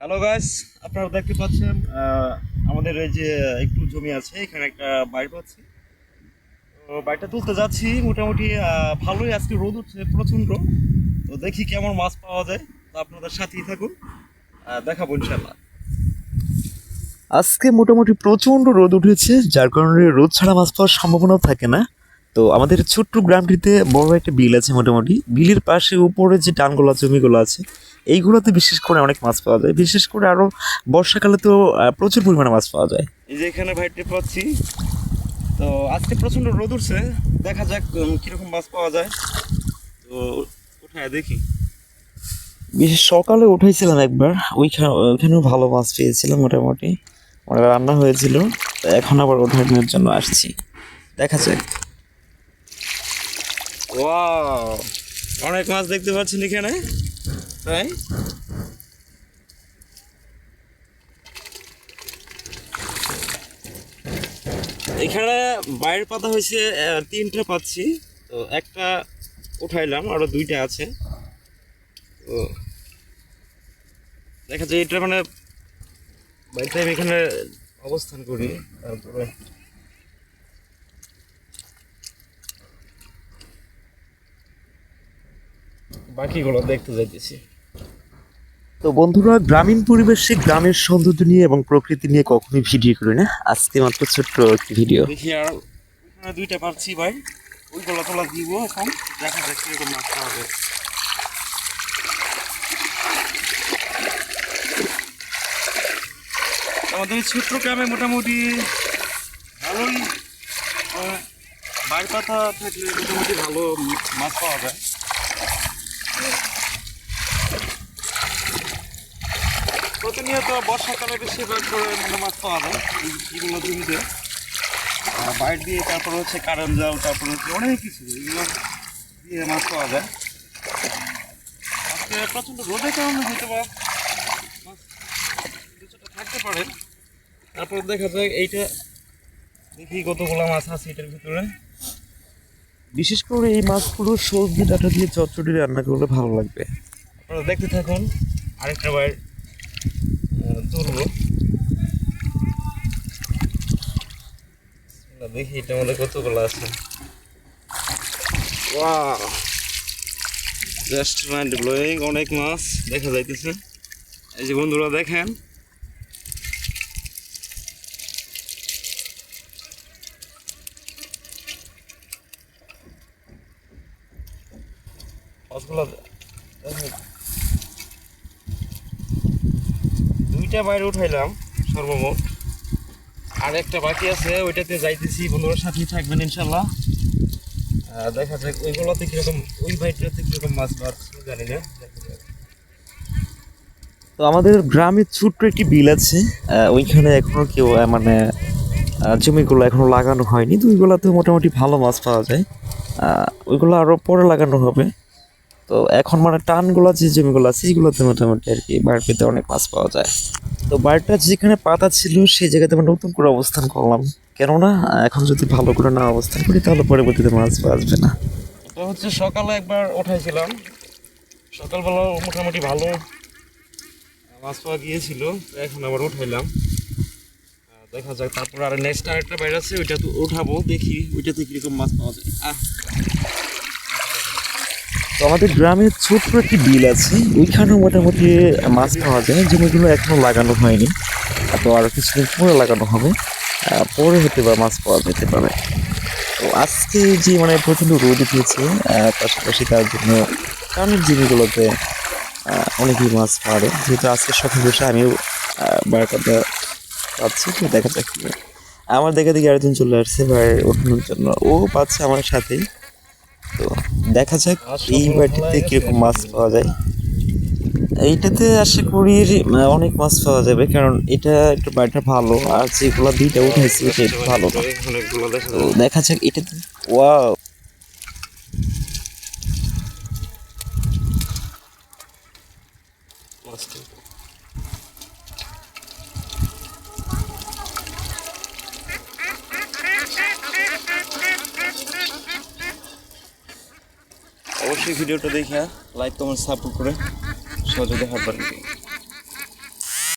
Hello guys আপনারা দেখতে পাচ্ছেন আমাদের এই যে একটু জমি আছে, এখানে একটা বাড়ি পাচ্ছি। তো বাইরটা তুলতে যাচ্ছি, মোটামুটি ভালোই আজকে রোদ উঠছে, প্রচণ্ড। তো দেখি কেমন মাছ পাওয়া যায়, তো আপনাদের সাথেই থাকুন দেখাবো ইনশাল্লাহ আজকে মোটামুটি প্রচণ্ড রোদ উঠেছে, যার কারণে রোদ ছাড়া মাছ পাওয়ার সম্ভাবনাও থাকে না। তো আমাদের ছোট্ট গ্রামটিতে বড় একটা বিল আছে মোটামুটি। বিলের পাশে উপরে যে টানগুলো জমিগুলো আছে এইগুলোতে বিশেষ করে অনেক মাছ পাওয়া যায়। বিশেষ করে আরও বর্ষাকালে তো প্রচুর পরিমাণে মাছ পাওয়া যায়। এই যে এখানে ভাইটে পাচ্ছি। তো আজকে প্রচণ্ড রোদ উঠছে। দেখা যাক কীরকম মাছ পাওয়া যায়। তো উঠায় দেখি। বিশেষ সকালে উঠাইছিলাম একবার। ওইখানে ওইখানেও ভালো মাছ পেয়েছিলাম মোটামুটি। অনেক রান্না হয়েছিল। এখন আবার ওঠানোর জন্য আসছি। দেখা যাক। অনেক মাছ দেখতে পাচ্ছেন এখানে। তাই এখানে বাইরের পাতা হয়েছে তিনটে পাচ্ছি। তো একটা উঠাইলাম, আরও দুইটা আছে। তো দেখা যায় এটা মানে বাড়িতে আমি এখানে অবস্থান করি, তারপরে বাকিগুলো দেখতে যাইতেছি। তো বন্ধুরা, গ্রামীণ পরিবেশে গ্রামের সৌন্দর্য নিয়ে এবং প্রকৃতি নিয়ে কখনোই ভিডিও করি না। আজকে মাত্র ছোট্ট একটি ভিডিও। দেখি আর দুইটা পাচ্ছি ভাই। ওইগুলো তোলা দিব এখন। দেখা যাক কীরকম যায় আমাদের ছোট্ট গ্রামে মোটামুটি ভালোই বাইর পাতা থাকলে মোটামুটি ভালো মাছ পাওয়া যায়। প্রতিনিয়ত বর্ষাকালে বেশিরভাগ করে মানে মাছ পাওয়া যায়। এগুলো জমিতে আর বাইর দিয়ে তারপর হচ্ছে কারেন্ট জাল তারপর হচ্ছে অনেক কিছু। এগুলো দিয়ে মাছ পাওয়া যায়। আজকে প্রচণ্ড রোদের কারণে হয়তো বা কিছুটা থাকতে পারে। তারপর দেখা যায় এইটা দেখি কতগুলো মাছ আছে এটার ভিতরে। বিশেষ করে এই মাছগুলো সবজি ডাটা দিয়ে চচ্চড়ি রান্না করলে ভালো লাগবে। আপনারা দেখতে থাকুন। আরেকটা বাইর তুলবো। দেখি এটা মধ্যে কতগুলো আছে। জাস্ট মাইন্ড ব্লোয়িং অনেক মাছ। দেখা যাইতেছে। এই যে বন্ধুরা দেখেন। মাছগুলো দুইটা বাইরে উঠাইলাম, সর্বমোট। আর একটা বাকি আছে, ওইটাতে যাইতেছি, বন্ধুরা সাথেই থাকবেন ইনশাল্লাহ। দেখা যাক, ওইগুলোতে কীরকম, ওই বাইরটাতে কীরকম মাছ পাচ্ছে জানি না। তো আমাদের গ্রামে ছোট্ট একটি বিল আছে ওইখানে এখনও কেউ মানে জমিগুলো এখনও লাগানো হয়নি, তো ওইগুলোতে মোটামুটি ভালো মাছ পাওয়া যায়। ওইগুলো আরও পরে লাগানো হবে। তো এখন মানে টানগুলো যে জমিগুলো আছে, সেগুলোতে মোটামুটি আর কি বাইর পেতে অনেক মাছ পাওয়া যায়। তো বাড়িটা যেখানে পাতা ছিল, সেই জায়গাতে আমরা নতুন করে অবস্থান করলাম। কেননা, এখন যদি ভালো করে না অবস্থান করি, তাহলে পরবর্তীতে মাছ আসবে না। তো হচ্ছে সকালে একবার উঠাইছিলাম সকালবেলা মোটামুটি ভালো মাছ পাওয়া গিয়েছিল এখন আবার উঠাইলাম। দেখা যাক, তারপর আর নেক্সট আরেকটা বাইরে আছে, ওইটা তো উঠাবো, দেখি ওইটাতে কীরকম মাছ পাওয়া যায়। আহ। তো আমাদের গ্রামে ছোট্ট একটি বিল আছে। ওইখানেও মোটামুটি মাছ পাওয়া যায় জমিগুলো এখনও লাগানো হয়নি। তো আরও কিছুদিন পরে লাগানো হবে। পরে হতে পারে মাছ পাওয়া যেতে পারে। তো আজকে যে মানে প্রচণ্ড রোদ উঠিয়েছে পাশাপাশি তার জন্য গ্রামের জমিগুলোতে অনেকেই মাছ পারে যেহেতু আজকে সকাল বসে আমিও বারকাটা পাচ্ছি দেখা যাক আমার দেখে দেখে আরেকজন চলে আসছে ভাই ওঠানোর জন্য। ও পাচ্ছে আমার সাথেই। তো দেখা যাক এই বাটিতে কীরকম মাছ পাওয়া যায়। এইটাতে আশা করি অনেক মাছ পাওয়া যাবে, কারণ এটা একটু বাড়িটা ভালো, আর যেগুলো দুইটা উঠেছে, এটা একটু ভালো না। তো দেখা যাক এটাতে, ওয়াও। অবশ্যই ভিডিওটা দেখে লাইক কমেন্ট সাপোর্ট করে সহযোগিতা হাত